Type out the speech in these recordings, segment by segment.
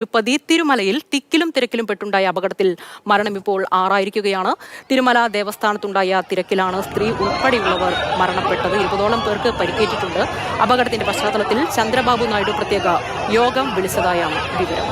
തിരുപ്പതി തിരുമലയിൽ തിക്കിലും തിരക്കിലും പെട്ടുണ്ടായ അപകടത്തിൽ മരണം ഇപ്പോൾ ആറായിരിക്കുകയാണ്. തിരുമല ദേവസ്ഥാനത്തുണ്ടായ തിരക്കിലാണ് സ്ത്രീ ഉൾപ്പെടെയുള്ളവർ മരണപ്പെട്ടത്. ഇരുപതോളം പേർക്ക് പരിക്കേറ്റിട്ടുണ്ട്. അപകടത്തിന്റെ പശ്ചാത്തലത്തിൽ ചന്ദ്രബാബു നായിഡു പ്രത്യേക യോഗം വിളിച്ചതായാണ് വിവരം.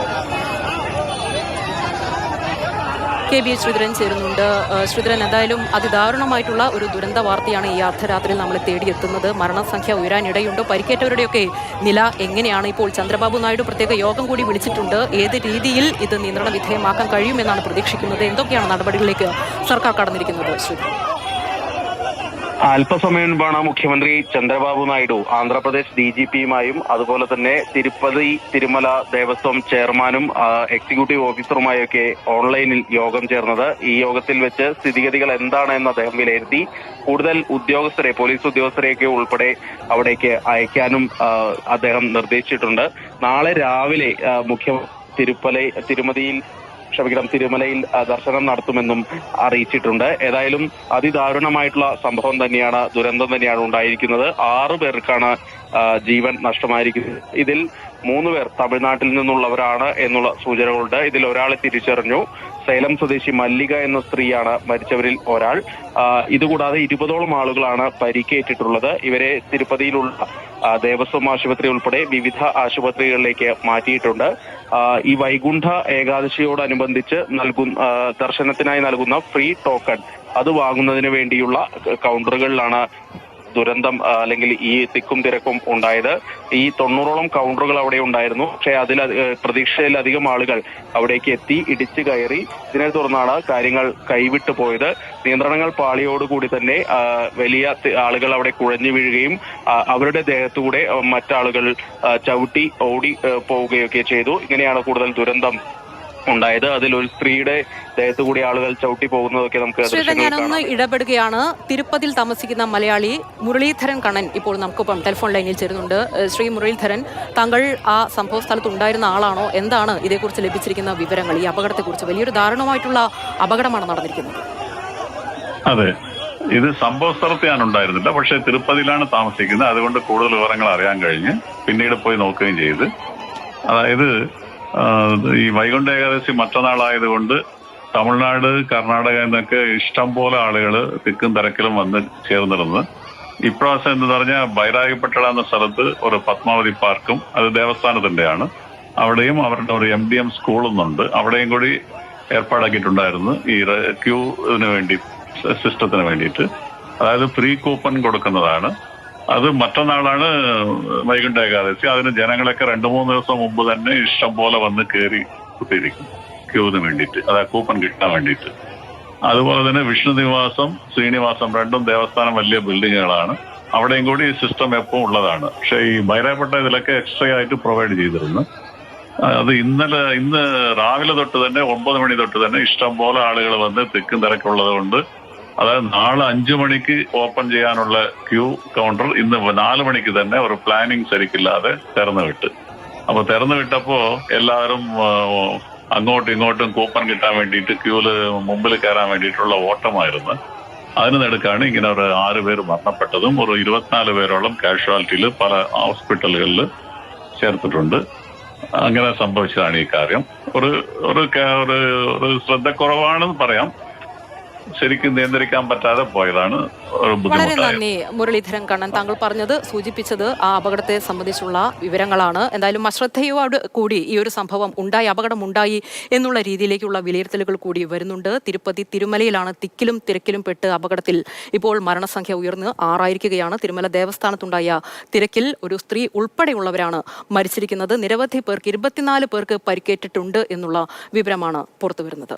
കെ ബി ശ്രീധരൻ ചേരുന്നുണ്ട്. ശ്രീധരൻ എന്തായാലും അതിദാരുണമായിട്ടുള്ള ഒരു ദുരന്ത വാർത്തയാണ് ഈ അർദ്ധരാത്രിയിൽ നമ്മൾ തേടിയെത്തുന്നത്. മരണസംഖ്യ ഉയരാനിടയുണ്ട്. പരിക്കേറ്റവരുടെയൊക്കെ നില എങ്ങനെയാണ്? ഇപ്പോൾ ചന്ദ്രബാബു നായിഡു പ്രത്യേക യോഗം കൂടി വിളിച്ചിട്ടുണ്ട്. ഏത് രീതിയിൽ ഇത് നിയന്ത്രണ വിധേയമാക്കാൻ കഴിയുമെന്നാണ് പ്രതീക്ഷിക്കുന്നത്? എന്തൊക്കെയാണ് നടപടികളിലേക്ക് സർക്കാർ കടന്നിരിക്കുന്നത് ശ്രീധരൻ? അല്പസമയം മുമ്പാണ് മുഖ്യമന്ത്രി ചന്ദ്രബാബു നായിഡു ആന്ധ്രാപ്രദേശ് ഡി ജി പിയുമായും അതുപോലെ തന്നെ തിരുപ്പതി തിരുമല ദേവസ്വം ചെയർമാനും എക്സിക്യൂട്ടീവ് ഓഫീസറുമായൊക്കെ ഓൺലൈനിൽ യോഗം ചേർന്നത്. ഈ യോഗത്തിൽ വെച്ച് സ്ഥിതിഗതികൾ എന്താണ് എന്ന് അദ്ദേഹം വിലയിരുത്തി. കൂടുതൽ ഉദ്യോഗസ്ഥരെ പോലീസ് ഉദ്യോഗസ്ഥരെയൊക്കെ ഉൾപ്പെടെ അവിടേക്ക് അയക്കാനും അദ്ദേഹം നിർദ്ദേശിച്ചിട്ടുണ്ട്. നാളെ രാവിലെ മുഖ്യ തിരുപ്പല തിരുമതിയിൽ ക്ഷമിക്കണം തിരുമലയിൽ ദർശനം നടത്തുമെന്നും അറിയിച്ചിട്ടുണ്ട്. ഏതായാലും അതിദാരുണമായിട്ടുള്ള സംഭവം തന്നെയാണ് ദുരന്തം തന്നെയാണ് ഉണ്ടായിരിക്കുന്നത്. ആറു പേർക്കാണ് ജീവൻ നഷ്ടമായിരിക്കുന്നത്. ഇതിൽ മൂന്ന് പേർ തമിഴ്നാട്ടിൽ നിന്നുള്ളവരാണ് എന്നുള്ള സൂചനകളുണ്ട്. ഇതിൽ ഒരാളെ തിരിച്ചറിഞ്ഞു. സേലം സ്വദേശി മല്ലിക എന്ന സ്ത്രീയാണ് മരിച്ചവരിൽ ഒരാൾ. ഇതുകൂടാതെ ഇരുപതോളം ആളുകളാണ് പരിക്കേറ്റിട്ടുള്ളത്. ഇവരെ തിരുപ്പതിയിലുള്ള ദേവസ്വം ആശുപത്രി ഉൾപ്പെടെ വിവിധ ആശുപത്രികളിലേക്ക് മാറ്റിയിട്ടുണ്ട്. ഈ വൈകുണ്ഠ ഏകാദശിയോടനുബന്ധിച്ച് നൽകുന്ന ദർശനത്തിനായി നൽകുന്ന ഫ്രീ ടോക്കൺ അത് വാങ്ങുന്നതിന് വേണ്ടിയുള്ള കൗണ്ടറുകളിലാണ് ദുരന്തം അല്ലെങ്കിൽ ഈ തിക്കും തിരക്കും ഉണ്ടായത് ഈ തൊണ്ണൂറോളം കൗണ്ടറുകൾ അവിടെ ഉണ്ടായിരുന്നു. പക്ഷേ അതിൽ പ്രതീക്ഷയിലധികം ആളുകൾ അവിടേക്ക് എത്തി ഇടിച്ചു കയറി. ഇതിനെ തുടർന്നാണ് കാര്യങ്ങൾ കൈവിട്ടു പോയത്. നിയന്ത്രണങ്ങൾ പാളിയോടുകൂടി തന്നെ വലിയ ആളുകൾ അവിടെ കുഴഞ്ഞു വീഴുകയും അവരുടെ ദേഹത്തുകൂടെ മറ്റാളുകൾ ചവിട്ടി ഓടി പോവുകയൊക്കെ ചെയ്തു. ഇങ്ങനെയാണ് കൂടുതൽ ദുരന്തം ഉണ്ടായത്. അതിൽ ഒരു സ്ത്രീയുടെ ദേഹത്ത് കൂടി ആളുകൾ ചവിട്ടി പോകുന്നതൊക്കെ നമുക്ക് ഞാനൊന്ന് ഇടപെടുകയാണ്. തിരുപ്പതിൽ താമസിക്കുന്ന മലയാളി മുരളീധരൻ കണ്ണൻ ഇപ്പോൾ നമുക്കിപ്പം ടെലിഫോൺ ലൈനിൽ ചേരുന്നുണ്ട്. ശ്രീ മുരളീധരൻ താങ്കൾ ആ സംഭവ സ്ഥലത്ത് ഉണ്ടായിരുന്ന ആളാണോ? എന്താണ് ഇതേക്കുറിച്ച് ലഭിച്ചിരിക്കുന്ന വിവരങ്ങൾ? ഈ അപകടത്തെക്കുറിച്ച് വലിയൊരു ദാരുണമായിട്ടുള്ള അപകടമാണ് നടന്നിരിക്കുന്നത്. അതെ. ഇത് സംഭവ സ്ഥലത്ത് ഞാൻ ഉണ്ടായിരുന്നില്ല. പക്ഷെ തിരുപ്പതിയിലാണ് താമസിക്കുന്നത്. അതുകൊണ്ട് കൂടുതൽ വിവരങ്ങൾ അറിയാൻ കഴിഞ്ഞ് പിന്നീട് പോയി നോക്കുകയും ചെയ്ത്. അതായത് ഈ വൈകുണ്ഠ ഏകാദശി മറ്റന്നാളായതുകൊണ്ട് തമിഴ്നാട് കർണാടക എന്നൊക്കെ ഇഷ്ടം പോലെ ആളുകൾ തിക്കും തിരക്കിലും വന്ന് ചേർന്നിരുന്നു ഇപ്രാവശ്യം എന്ന് പറഞ്ഞാൽ ബൈരാഗിപ്പട്ടണ എന്ന സ്ഥലത്ത് ഒരു പത്മാവതി പാർക്കും അത് ദേവസ്ഥാനത്തിന്റെയാണ് അവിടെയും അവരുടെ ഒരു എം ഡി എം സ്കൂളൊന്നുണ്ട് അവിടെയും കൂടി ഏർപ്പാടാക്കിയിട്ടുണ്ടായിരുന്നു ഈ ക്യൂവിന് വേണ്ടി സിസ്റ്റത്തിന് വേണ്ടിയിട്ട്. അതായത് ഫ്രീ കൂപ്പൺ കൊടുക്കുന്നതാണ്. അത് മറ്റന്നാളാണ് വൈകുണ്ഠ ഏകാദശി അതിന് ജനങ്ങളൊക്കെ രണ്ടു മൂന്ന് ദിവസം മുമ്പ് തന്നെ ഇഷ്ടം പോലെ വന്ന് കയറി കുത്തിയിരിക്കും ക്യൂവിന് വേണ്ടിയിട്ട്. അതായത് കൂപ്പൺ കിട്ടാൻ വേണ്ടിയിട്ട്. അതുപോലെ തന്നെ വിഷ്ണു നിവാസം ശ്രീനിവാസം രണ്ടും ദേവസ്ഥാനം വലിയ ബിൽഡിങ്ങുകളാണ്. അവിടെയും കൂടി ഈ സിസ്റ്റം എപ്പോൾ ഉള്ളതാണ്. പക്ഷേ ഈ ബൈരാപ്പെട്ട ഇതിലൊക്കെ എക്സ്ട്രാ ആയിട്ട് പ്രൊവൈഡ് ചെയ്തിരുന്നു. അത് ഇന്നലെ ഇന്ന് രാവിലെ തൊട്ട് തന്നെ ഒമ്പത് മണി തൊട്ട് തന്നെ ഇഷ്ടം പോലെ ആളുകൾ വന്ന് തിക്കും തിരക്കുള്ളത് കൊണ്ട് അതായത് നാളെ അഞ്ചു മണിക്ക് ഓപ്പൺ ചെയ്യാനുള്ള ക്യൂ കൗണ്ടർ ഇന്ന് നാല് മണിക്ക് തന്നെ ഒരു പ്ലാനിങ് ശരിക്കില്ലാതെ തുറന്നു വിട്ട്. അപ്പൊ തുറന്നു വിട്ടപ്പോ എല്ലാവരും അങ്ങോട്ടും ഇങ്ങോട്ടും കൂപ്പൺ കിട്ടാൻ വേണ്ടിയിട്ട് ക്യൂൽ മുമ്പിൽ കയറാൻ വേണ്ടിയിട്ടുള്ള ഓട്ടമായിരുന്നു. അതിന് നടുക്കാണ് ഇങ്ങനെ ഒരു ആറ് പേര് മരണപ്പെട്ടതും ഒരു ഇരുപത്തിനാല് പേരോളം കാഷ്വാലിറ്റിയിൽ പല ഹോസ്പിറ്റലുകളിൽ ചേർത്തിട്ടുണ്ട്. അങ്ങനെ സംഭവിച്ചതാണ് ഈ കാര്യം. ഒരു ഒരു ഒരു ശ്രദ്ധക്കുറവാണെന്ന് പറയാം. ശരിക്കും നിയന്ത്രിക്കാൻ പറ്റാതെ പോയതാണ് വളരെ നന്ദി മുരളീധരൻ കണ്ണൻ. താങ്കൾ പറഞ്ഞത് സൂചിപ്പിച്ചത് ആ അപകടത്തെ സംബന്ധിച്ചുള്ള വിവരങ്ങളാണ്. എന്തായാലും അശ്രദ്ധയോട് കൂടി ഈ ഒരു സംഭവം ഉണ്ടായി അപകടം ഉണ്ടായി എന്നുള്ള രീതിയിലേക്കുള്ള വിലയിരുത്തലുകൾ കൂടി വരുന്നുണ്ട്. തിരുപ്പതി തിരുമലയിലാണ് തിക്കിലും തിരക്കിലും പെട്ട് അപകടത്തിൽ ഇപ്പോൾ മരണസംഖ്യ ഉയർന്ന് ആറായിരിക്കുകയാണ്. തിരുമല ദേവസ്ഥാനത്തുണ്ടായ തിരക്കിൽ ഒരു സ്ത്രീ ഉൾപ്പെടെയുള്ളവരാണ് മരിച്ചിരിക്കുന്നത്. നിരവധി പേർക്ക് ഇരുപത്തിനാല് പേർക്ക് പരിക്കേറ്റിട്ടുണ്ട് എന്നുള്ള വിവരമാണ് പുറത്തുവരുന്നത്.